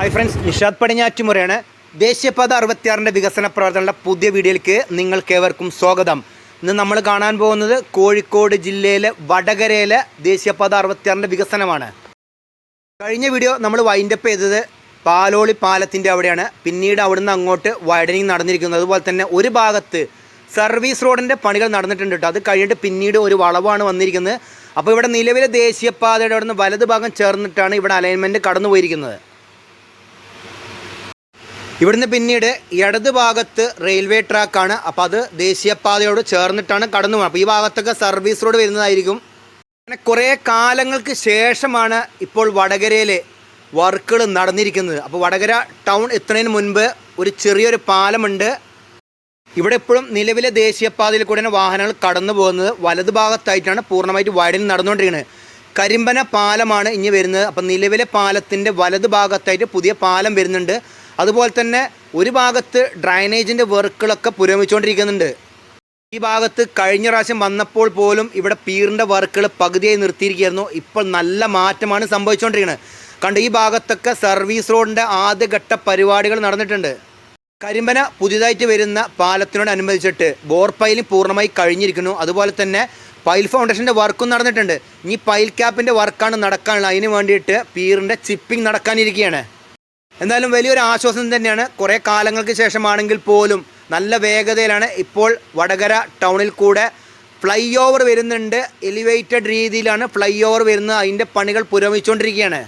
Hi friends Nishad പടിഞ്ഞാറ്റുമുറയാണ്. ദേശീയപാത അറുപത്തിയാറിന്റെ വികസന പ്രവർത്തനങ്ങളുടെ പുതിയ വീഡിയോയിലേക്ക് നിങ്ങൾക്കേവർക്കും സ്വാഗതം. ഇന്ന് നമ്മൾ കാണാൻ പോകുന്നത് കോഴിക്കോട് ജില്ലയിലെ വടകരയിലെ ദേശീയപാത അറുപത്തിയാറിന്റെ വികസനമാണ്. കഴിഞ്ഞ വീഡിയോ നമ്മൾ വൈൻഡപ്പ് ചെയ്തത് പാലോളി പാലത്തിന്റെ അവിടെയാണ്. പിന്നീട് അവിടുന്ന് അങ്ങോട്ട് വൈഡനിങ് നടന്നിരിക്കുന്നത് അതുപോലെ തന്നെ ഒരു ഭാഗത്ത് സർവീസ് റോഡിന്റെ പണികൾ നടന്നിട്ടുണ്ട് കേട്ടോ അത് കഴിഞ്ഞിട്ട് പിന്നീട് ഒരു വളവാണ് വന്നിരിക്കുന്നത്. അപ്പോൾ ഇവിടെ നിലവിലെ ദേശീയപാതയുടെ അവിടുന്ന് നിന്ന് വലത് ഭാഗം ചേർന്നിട്ടാണ് ഇവിടെ അലൈൻമെന്റ് കടന്നു പോയിരിക്കുന്നത് ഇവിടുന്ന് പിന്നീട് ഇടത് ഭാഗത്ത് റെയിൽവേ ട്രാക്കാണ്. അപ്പോൾ അത് ദേശീയപാതയോട് ചേർന്നിട്ടാണ് കടന്നു പോകുന്നത് അപ്പോൾ ഈ ഭാഗത്തൊക്കെ സർവീസ് റോഡ് വരുന്നതായിരിക്കും. അങ്ങനെ കുറേ കാലങ്ങൾക്ക് ശേഷമാണ് ഇപ്പോൾ വടകരയിലെ വർക്കുകൾ നടന്നിരിക്കുന്നത്. അപ്പോൾ വടകര ടൗൺ എത്തുന്നതിന് മുൻപ് ഒരു ചെറിയൊരു പാലമുണ്ട്. ഇവിടെ ഇപ്പോഴും നിലവിലെ ദേശീയപാതയിൽ കൂടെയാണ് വാഹനങ്ങൾ കടന്നു പോകുന്നത്. വലത് ഭാഗത്തായിട്ടാണ് പൂർണമായിട്ട് വൈഡനിങ് നടന്നുകൊണ്ടിരിക്കുന്നത്. കരിമ്പന പാലമാണ് ഇനി വരുന്നത്. അപ്പം നിലവിലെ പാലത്തിന്റെ വലത് ഭാഗത്തായിട്ട് പുതിയ പാലം വരുന്നുണ്ട്. അതുപോലെ തന്നെ ഒരു ഭാഗത്ത് ഡ്രൈനേജിന്റെ വർക്കുകളൊക്കെ പുരോഗമിച്ചുകൊണ്ടിരിക്കുന്നുണ്ട്. ഈ ഭാഗത്ത് കഴിഞ്ഞ പ്രാവശ്യം വന്നപ്പോൾ പോലും ഇവിടെ പീറിന്റെ വർക്കുകൾ പകുതിയായി നിർത്തിയിരിക്കുകയായിരുന്നു ഇപ്പോൾ നല്ല മാറ്റമാണ് സംഭവിച്ചുകൊണ്ടിരിക്കുന്നത്. കണ്ട് ഈ ഭാഗത്തൊക്കെ സർവീസ് റോഡിന്റെ ആദ്യഘട്ട പരിപാടികൾ നടന്നിട്ടുണ്ട്. കരിമ്പന പുതിയതായിട്ട് വരുന്ന പാലത്തിനോടനുബന്ധിച്ചിട്ട് ബോർ പൈലിംഗ് പൂർണമായി കഴിഞ്ഞിരിക്കുന്നു. അതുപോലെ തന്നെ പൈൽ ഫൗണ്ടേഷന്റെ വർക്കും നടന്നിട്ടുണ്ട്. ഇനി പൈൽ ക്യാപ്പിന്റെ വർക്കാണ് നടക്കാനുള്ളത്. അതിന് വേണ്ടിയിട്ട് പീറിന്റെ ചിപ്പിംഗ് നടക്കാനിരിക്കുകയാണ്. എന്തായാലും വലിയൊരു ആശ്വാസം തന്നെയാണ്. കുറേ കാലങ്ങൾക്ക് ശേഷമാണെങ്കിൽ പോലും നല്ല വേഗതയിലാണ് ഇപ്പോൾ വടകര ടൗണിൽ കൂടെ ഫ്ലൈ ഓവർ വരുന്നുണ്ട്. എലിവേറ്റഡ് രീതിയിലാണ് ഫ്ലൈ ഓവർ വരുന്നത്. അതിന്റെ പണികൾ പുരോഗമിച്ചുകൊണ്ടിരിക്കുകയാണ്.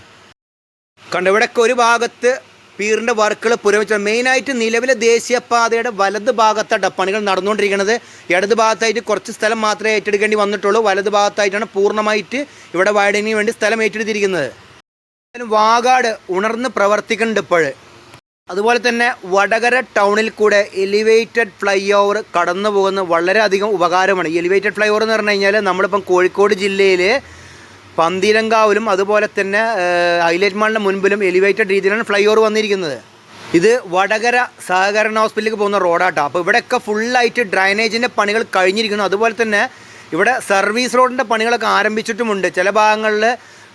കണ്ടോ ഒരു ഭാഗത്ത് പീറിന്റെ വർക്കുകൾ പുരോഗമിച്ചു മെയിനായിട്ട് നിലവിലെ ദേശീയപാതയുടെ വലത് ഭാഗത്താണ് പണികൾ നടന്നുകൊണ്ടിരിക്കുന്നത്. ഇടത് ഭാഗത്തായിട്ട് കുറച്ച് സ്ഥലം മാത്രമേ ഏറ്റെടുക്കേണ്ടി വന്നിട്ടുള്ളൂ. വലത് ഭാഗത്തായിട്ടാണ് പൂർണമായിട്ട് ഇവിടെ വൈഡനിങ്ങിന് വേണ്ടി സ്ഥലം ഏറ്റെടുത്തിരിക്കുന്നത്. വാഗാട് ഉണർന്ന് പ്രവർത്തിക്കുന്നുണ്ട് ഇപ്പോൾ അതുപോലെ തന്നെ വടകര ടൗണിൽ കൂടെ എലിവേറ്റഡ് ഫ്ലൈ ഓവർ കടന്നു പോകുന്ന വളരെയധികം ഉപകാരമാണ്. എലിവേറ്റഡ് ഫ്ലൈ ഓവർ എന്ന് പറഞ്ഞു കഴിഞ്ഞാൽ നമ്മളിപ്പം കോഴിക്കോട് ജില്ലയിൽ പന്തിരങ്കാവിലും അതുപോലെ തന്നെ ഹൈലൈറ്റ് മാളിന്റെ മുൻപിലും എലിവേറ്റഡ് രീതിയിലാണ് ഫ്ലൈ ഓവർ വന്നിരിക്കുന്നത്. ഇത് വടകര സഹകരണ ഹോസ്പിറ്റലിലേക്ക് പോകുന്ന റോഡാട്ടോ. അപ്പോൾ ഇവിടെയൊക്കെ ഫുള്ളായിട്ട് ഡ്രൈനേജിന്റെ പണികൾ കഴിഞ്ഞിരിക്കുന്നു. അതുപോലെ തന്നെ ഇവിടെ സർവീസ് റോഡിന്റെ പണികളൊക്കെ ആരംഭിച്ചിട്ടുമുണ്ട്. ചില ഭാഗങ്ങളിൽ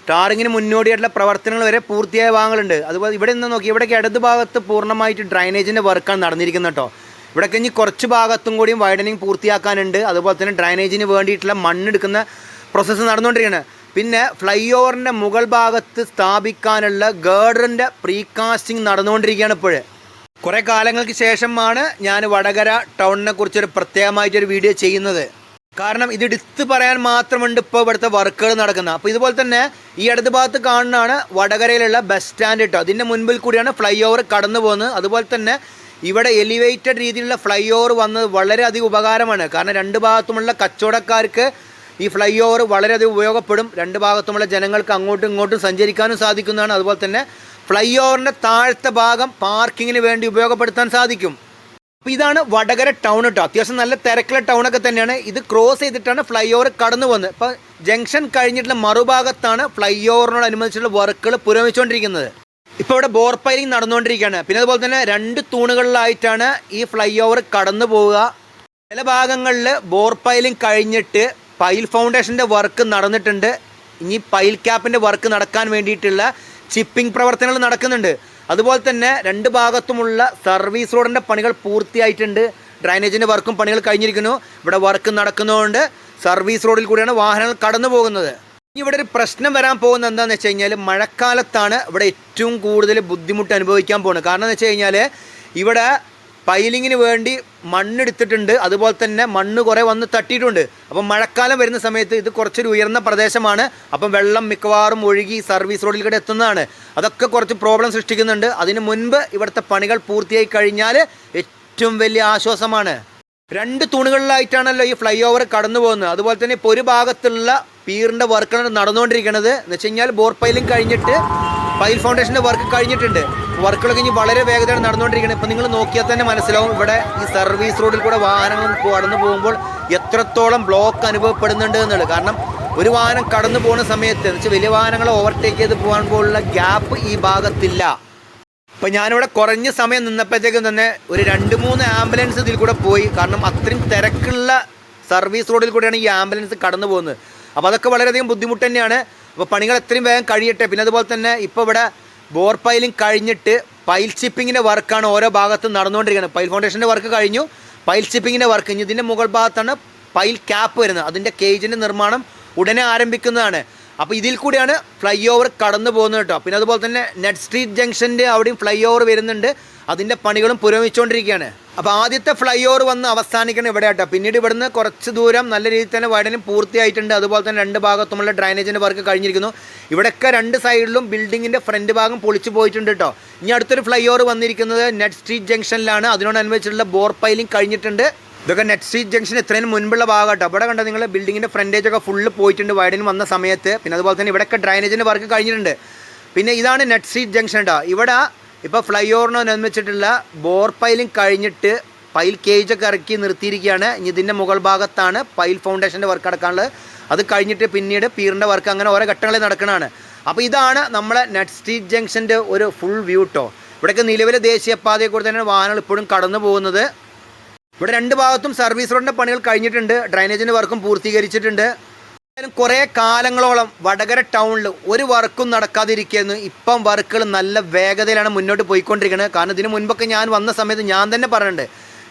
ടാറിങ്ങിന് മുന്നോടിയായിട്ടുള്ള പ്രവർത്തനങ്ങൾ വരെ പൂർത്തിയായ ഭാഗങ്ങളുണ്ട്. അതുപോലെ ഇവിടെ നിന്ന് നോക്കി ഇവിടേക്ക് ഇടത് ഭാഗത്ത് പൂർണമായിട്ട് ഡ്രൈനേജിന്റെ വർക്കാണ് നടന്നിരിക്കുന്നത് കേട്ടോ ഇവിടെ കഴിഞ്ഞ് കുറച്ച് ഭാഗത്തും കൂടിയും വൈഡനിങ് പൂർത്തിയാക്കാനുണ്ട്. അതുപോലെ തന്നെ ഡ്രൈനേജിന് വേണ്ടിയിട്ടുള്ള മണ്ണെടുക്കുന്ന പ്രോസസ്സ് നടന്നുകൊണ്ടിരിക്കുകയാണ്. പിന്നെ ഫ്ലൈ ഓവറിന്റെ മുകൾ ഭാഗത്ത് സ്ഥാപിക്കാനുള്ള ഗേഡറിന്റെ പ്രീകാസ്റ്റിംഗ് നടന്നുകൊണ്ടിരിക്കുകയാണ് ഇപ്പോൾ. കുറേ കാലങ്ങൾക്ക് ശേഷമാണ് ഞാൻ വടകര ടൗണിനെ കുറിച്ചൊരു പ്രത്യേകമായിട്ടൊരു വീഡിയോ ചെയ്യുന്നത്. കാരണം ഇത് എടുത്ത് പറയാൻ മാത്രമുണ്ട് ഇപ്പോൾ ഇവിടുത്തെ വർക്കുകൾ നടക്കുന്നത്. അപ്പോൾ ഇതുപോലെ തന്നെ ഈ ഇടത് ഭാഗത്ത് കാണുന്നതാണ് വടകരയിലുള്ള ബസ് സ്റ്റാൻഡ് കേട്ടോ അതിന്റെ മുൻപിൽ കൂടിയാണ് ഫ്ലൈ ഓവർ കടന്നു പോകുന്നത്. അതുപോലെ തന്നെ ഇവിടെ എലിവേറ്റഡ് രീതിയിലുള്ള ഫ്ലൈ ഓവർ വന്നത് വളരെയധികം ഉപകാരമാണ്. കാരണം രണ്ട് ഭാഗത്തുമുള്ള കച്ചവടക്കാർക്ക് ഈ ഫ്ലൈ ഓവർ വളരെയധികം ഉപയോഗപ്പെടും. രണ്ട് ഭാഗത്തുമുള്ള ജനങ്ങൾക്ക് അങ്ങോട്ടും ഇങ്ങോട്ടും സഞ്ചരിക്കാനും സാധിക്കുന്നതാണ്. അതുപോലെ തന്നെ ഫ്ലൈ ഓവറിന്റെ താഴത്തെ ഭാഗം പാർക്കിങ്ങിന് വേണ്ടി ഉപയോഗപ്പെടുത്താൻ സാധിക്കും. അപ്പോൾ ഇതാണ് വടകര ടൗൺ കേട്ടോ അത്യാവശ്യം നല്ല തിരക്കുള്ള ടൗണൊക്കെ തന്നെയാണ്. ഇത് ക്രോസ് ചെയ്തിട്ടാണ് ഫ്ലൈ ഓവർ കടന്നു പോകുന്നത്. ഇപ്പോൾ ജംഗ്ഷൻ കഴിഞ്ഞിട്ടുള്ള മറുഭാഗത്താണ് ഫ്ലൈ ഓവറിനോടനുബന്ധിച്ചുള്ള വർക്കുകൾ പുരോഗമിച്ചുകൊണ്ടിരിക്കുന്നത്. ഇപ്പോൾ ഇവിടെ ബോർ പൈലിംഗ് നടന്നുകൊണ്ടിരിക്കുകയാണ്. പിന്നെ അതുപോലെ തന്നെ രണ്ട് തൂണുകളിലായിട്ടാണ് ഈ ഫ്ലൈ ഓവർ കടന്നു പോവുക. ചില ഭാഗങ്ങളിൽ ബോർ പൈലിംഗ് കഴിഞ്ഞിട്ട് പൈൽ ഫൗണ്ടേഷന്റെ വർക്ക് നടന്നിട്ടുണ്ട്. ഇനി പൈൽ ക്യാപ്പിന്റെ വർക്ക് നടക്കാൻ വേണ്ടിയിട്ടുള്ള ചിപ്പിംഗ് പ്രവർത്തനങ്ങൾ നടക്കുന്നുണ്ട്. അതുപോലെ തന്നെ രണ്ട് ഭാഗത്തുമുള്ള സർവീസ് റോഡിന്റെ പണികൾ പൂർത്തിയായിട്ടുണ്ട്. ഡ്രൈനേജിന്റെ വർക്കും പണികൾ കഴിഞ്ഞിരിക്കുന്നു. ഇവിടെ വർക്ക് നടക്കുന്നതുകൊണ്ട് സർവീസ് റോഡിൽ കൂടിയാണ് വാഹനങ്ങൾ കടന്നു പോകുന്നത്. ഇവിടെ ഒരു പ്രശ്നം വരാൻ പോകുന്നത് എന്താണെന്ന് വെച്ച് കഴിഞ്ഞാൽ മഴക്കാലത്താണ് ഇവിടെ ഏറ്റവും കൂടുതൽ ബുദ്ധിമുട്ട് അനുഭവിക്കാൻ പോകുന്നത്. കാരണം എന്ന് വെച്ച് കഴിഞ്ഞാൽ ഇവിടെ പൈലിങ്ങിന് വേണ്ടി മണ്ണെടുത്തിട്ടുണ്ട്. അതുപോലെ തന്നെ മണ്ണ് കുറേ വന്ന് തട്ടിയിട്ടുണ്ട്. അപ്പം മഴക്കാലം വരുന്ന സമയത്ത് ഇത് കുറച്ചൊരു ഉയർന്ന പ്രദേശമാണ്. അപ്പം വെള്ളം മിക്കവാറും ഒഴുകി സർവീസ് റോഡിൽ കൂടെ എത്തുന്നതാണ്. അതൊക്കെ കുറച്ച് പ്രോബ്ലം സൃഷ്ടിക്കുന്നുണ്ട്. അതിന് മുൻപ് ഇവിടുത്തെ പണികൾ പൂർത്തിയായി കഴിഞ്ഞാൽ ഏറ്റവും വലിയ ആശ്വാസമാണ്. രണ്ട് തൂണുകളിലായിട്ടാണല്ലോ ഈ ഫ്ലൈ ഓവർ കടന്നു പോകുന്നത്. അതുപോലെ തന്നെ ഇപ്പോൾ ഒരു ഭാഗത്തുള്ള പീറിന്റെ വർക്കാണ് നടന്നുകൊണ്ടിരിക്കുന്നത്. എന്ന് വെച്ച് കഴിഞ്ഞാൽ ബോർ പൈലിംഗ് കഴിഞ്ഞിട്ട് പൈൽ ഫൗണ്ടേഷന്റെ വർക്ക് കഴിഞ്ഞിട്ടുണ്ട്. വർക്കുകളൊക്കെ ഇനി വളരെ വേഗതയാണ് നടന്നുകൊണ്ടിരിക്കുന്നത്. ഇപ്പം നിങ്ങൾ നോക്കിയാൽ തന്നെ മനസ്സിലാവും. ഇവിടെ ഈ സർവീസ് റോഡിൽ കൂടെ വാഹനങ്ങൾ കടന്നു പോകുമ്പോൾ എത്രത്തോളം ബ്ലോക്ക് അനുഭവപ്പെടുന്നുണ്ട് എന്നുള്ളത്. കാരണം ഒരു വാഹനം കടന്നു പോകുന്ന സമയത്ത് എന്ന് വെച്ചാൽ വലിയ വാഹനങ്ങളെ ഓവർടേക്ക് ചെയ്ത് പോകാൻ പോലുള്ള ഗ്യാപ്പ് ഈ ഭാഗത്തില്ല. അപ്പം ഞാനിവിടെ കുറഞ്ഞ സമയം നിന്നപ്പോഴത്തേക്കും തന്നെ ഒരു രണ്ട് മൂന്ന് ആംബുലൻസ് ഇതിൽ കൂടെ പോയി. കാരണം അത്രയും തിരക്കുള്ള സർവീസ് റോഡിൽ കൂടെയാണ് ഈ ആംബുലൻസ് കടന്നു പോകുന്നത്. അപ്പോൾ അതൊക്കെ വളരെയധികം ബുദ്ധിമുട്ട് തന്നെയാണ്. അപ്പോൾ പണികൾ എത്രയും വേഗം കഴിയട്ടെ. പിന്നെ അതുപോലെ തന്നെ ഇപ്പോൾ ഇവിടെ ബോർ പൈലിംഗ് കഴിഞ്ഞിട്ട് പൈൽ ചിപ്പിങ്ങിന്റെ വർക്കാണ് ഓരോ ഭാഗത്തും നടന്നുകൊണ്ടിരിക്കുന്നത്. പൈൽ ഫൗണ്ടേഷന്റെ വർക്ക് കഴിഞ്ഞു. പൈൽ ചിപ്പിങ്ങിന്റെ വർക്ക്. കഴിഞ്ഞു ഇതിന്റെ മുകൾ ഭാഗത്താണ് പൈൽ ക്യാപ്പ് വരുന്നത്. അതിന്റെ കേജിന്റെ നിർമ്മാണം ഉടനെ ആരംഭിക്കുന്നതാണ്. അപ്പോൾ ഇതിൽ കൂടിയാണ് ഫ്ലൈ ഓവർ കടന്നു പോകുന്നത് കേട്ടോ. പിന്നെ അതുപോലെ തന്നെ നെറ്റ് സ്ട്രീറ്റ് ജംഗ്ഷന്റെ അവിടെയും ഫ്ലൈ ഓവർ വരുന്നുണ്ട്. അതിന്റെ പണികളും പുരോഗമിച്ചുകൊണ്ടിരിക്കുകയാണ്. അപ്പോൾ ആദ്യത്തെ ഫ്ലൈ ഓവർ വന്ന് അവസാനിക്കണം ഇവിടെ കേട്ടോ. പിന്നീട് ഇവിടുന്ന് കുറച്ച് ദൂരം നല്ല രീതിയിൽ തന്നെ വൈഡനും പൂർത്തിയായിട്ടുണ്ട്. അതുപോലെ തന്നെ രണ്ട് ഭാഗത്തുമുള്ള ഡ്രൈനേജിന്റെ വർക്ക് കഴിഞ്ഞിരിക്കുന്നു. ഇവിടെയൊക്കെ രണ്ട് സൈഡിലും ബിൽഡിങ്ങിന്റെ ഫ്രണ്ട് ഭാഗം പൊളിച്ചു പോയിട്ടുണ്ട് കേട്ടോ. ഇനി അടുത്തൊരു ഫ്ലൈ ഓവർ വന്നിരിക്കുന്നത് നെറ്റ് സ്ട്രീറ്റ് ജംഗ്ഷനിലാണ് അതിനോടനുബന്ധിച്ചുള്ള ബോർ പൈലിംഗ് കഴിഞ്ഞിട്ടുണ്ട്. ഇതൊക്കെ നെറ്റ് സ്ട്രീറ്റ് ജംഗ്ഷൻ ഇത്രയും മുൻപുള്ള ഭാഗമായിട്ട് അവിടെ കണ്ടോ നിങ്ങൾ ബിൽഡിങ്ങിന്റെ ഫ്രണ്ടേജ് ഒക്കെ ഫുള്ള് പോയിട്ടുണ്ട് വൈഡിന് വന്ന സമയത്ത്. പിന്നെ അതുപോലെ തന്നെ ഇവിടെയൊക്കെ ഡ്രൈനേജിന്റെ വർക്ക് കഴിഞ്ഞിട്ടുണ്ട്. പിന്നെ ഇതാണ് നെറ്റ് സ്ട്രീറ്റ് ജംഗ്ഷൻ കേട്ടോ ഇവിടെ ഇപ്പോൾ ഫ്ലൈ നിർമ്മിച്ചിട്ടുള്ള ബോർ പൈലും കഴിഞ്ഞിട്ട് പൈൽ കേജ് ഒക്കെ ഇറക്കി നിർത്തിയിരിക്കുകയാണ്. ഇനി ഇതിന്റെ മുകൾ ഭാഗത്താണ് പൈൽ ഫൗണ്ടേഷന്റെ വർക്ക് നടക്കാനുള്ളത്. അത് കഴിഞ്ഞിട്ട് പിന്നീട് പീറിന്റെ വർക്ക് അങ്ങനെ ഓരോ ഘട്ടങ്ങളിൽ നടക്കുന്നതാണ് അപ്പോൾ ഇതാണ് നമ്മളെ നെറ്റ് സ്ട്രീറ്റ് ജംഗ്ഷന്റെ ഒരു ഫുൾ വ്യൂ കേട്ടോ ഇവിടെയൊക്കെ നിലവിലെ ദേശീയപാതയെ കൂടെ തന്നെയാണ് വാഹനങ്ങൾ ഇപ്പോഴും കടന്നു പോകുന്നത് ഇവിടെ രണ്ട് ഭാഗത്തും സർവീസ് റോഡിന്റെ പണികൾ കഴിഞ്ഞിട്ടുണ്ട്. ഡ്രൈനേജിന്റെ വർക്കും പൂർത്തീകരിച്ചിട്ടുണ്ട്. കുറേ കാലങ്ങളോളം വടകര ടൗണിൽ ഒരു വർക്കും നടക്കാതിരിക്കുന്നു ഇപ്പം വർക്കുകൾ നല്ല വേഗതയിലാണ് മുന്നോട്ട് പോയിക്കൊണ്ടിരിക്കുന്നത് കാരണം ഇതിന് മുൻപൊക്കെ ഞാൻ വന്ന സമയത്ത് ഞാൻ തന്നെ പറഞ്ഞിട്ടുണ്ട്.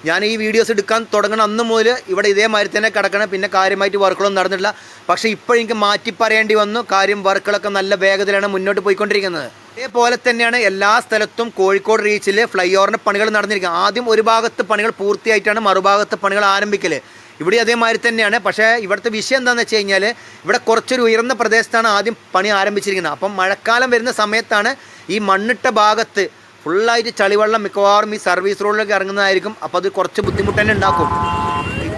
ഞാൻ ഈ വീഡിയോസ് എടുക്കാൻ തുടങ്ങണ അന്ന് മുതൽ ഇവിടെ ഇതേമാതിരി തന്നെ കിടക്കണം. പിന്നെ കാര്യമായിട്ട് വർക്കുകളൊന്നും നടന്നിട്ടില്ല. പക്ഷേ ഇപ്പോൾ എനിക്ക് മാറ്റി പറയേണ്ടി വന്നു. കാര്യം വർക്കുകളൊക്കെ നല്ല വേഗത്തിലാണ് മുന്നോട്ട് പോയിക്കൊണ്ടിരിക്കുന്നത്. അതേപോലെ തന്നെയാണ് എല്ലാ സ്ഥലത്തും കോഴിക്കോട് റീച്ചിൽ ഫ്ലൈ ഓവറിന്റെ പണികൾ നടന്നിരിക്കുന്നത്. ആദ്യം ഒരു ഭാഗത്ത് പണികൾ പൂർത്തിയായിട്ടാണ് മറുഭാഗത്ത് പണികൾ ആരംഭിക്കൽ ഇവിടെ അതേമാതിരി തന്നെയാണ്. പക്ഷേ ഇവിടുത്തെ വിഷയം എന്താണെന്ന് വെച്ച് കഴിഞ്ഞാൽ ഇവിടെ കുറച്ചൊരു ഉയർന്ന പ്രദേശത്താണ് ആദ്യം പണി ആരംഭിച്ചിരിക്കുന്നത്. അപ്പം മഴക്കാലം വരുന്ന സമയത്താണ് ഈ മണ്ണിട്ട ഭാഗത്ത് ഫുള്ളായിട്ട് ചളിവെള്ളം മിക്കവാറും ഈ സർവീസ് റോഡിലേക്ക് ഇറങ്ങുന്നതായിരിക്കും. അപ്പോൾ അത് കുറച്ച് ബുദ്ധിമുട്ട് തന്നെ ഉണ്ടാക്കും.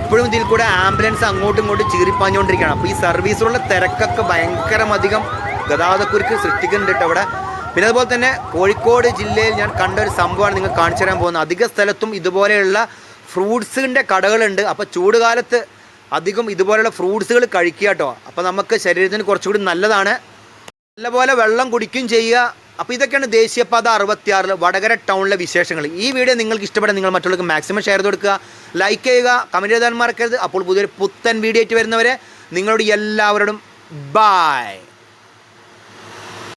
ഇപ്പോഴും ഇതിൽ കൂടെ ആംബുലൻസ് അങ്ങോട്ടും ഇങ്ങോട്ടും ചീറിപ്പാഞ്ഞുകൊണ്ടിരിക്കുകയാണ്. അപ്പോൾ ഈ സർവീസ് റോഡിലെ തിരക്കൊക്കെ ഭയങ്കരം അധികം ഗതാഗതക്കുരുക്ക് സൃഷ്ടിക്കുന്നുണ്ട് അവിടെ. പിന്നെ അതുപോലെ തന്നെ കോഴിക്കോട് ജില്ലയിൽ ഞാൻ കണ്ട ഒരു സംഭവമാണ് നിങ്ങൾ കാണിച്ചു തരാൻ പോകുന്നത്. അധിക സ്ഥലത്തും ഇതുപോലെയുള്ള ഫ്രൂട്ട്സിന്റെ കടകളുണ്ട്. അപ്പോൾ ചൂട് കാലത്ത് അധികം ഇതുപോലെയുള്ള ഫ്രൂട്ട്സുകൾ കഴിക്കുക കേട്ടോ. അപ്പോൾ നമുക്ക് ശരീരത്തിന് കുറച്ചുകൂടി നല്ലതാണ്. നല്ലപോലെ വെള്ളം കുടിക്കുകയും ചെയ്യുക. അപ്പോൾ ഇതൊക്കെയാണ് ദേശീയപാത അറുപത്തിയാറിൽ വടകര ടൗണിലെ വിശേഷങ്ങൾ. ഈ വീഡിയോ നിങ്ങൾക്ക് ഇഷ്ടപ്പെടാൻ നിങ്ങൾ മറ്റുള്ളവർക്ക് മാക്സിമം ഷെയർ കൊടുക്കുക. ലൈക്ക് ചെയ്യുക കമന്റ് ചെയ്താൽ മറക്കരുത്. അപ്പോൾ പുതിയൊരു പുത്തൻ വീഡിയോ ആയിട്ട് വരുന്നവരെ നിങ്ങളോട് എല്ലാവരോടും ബായ്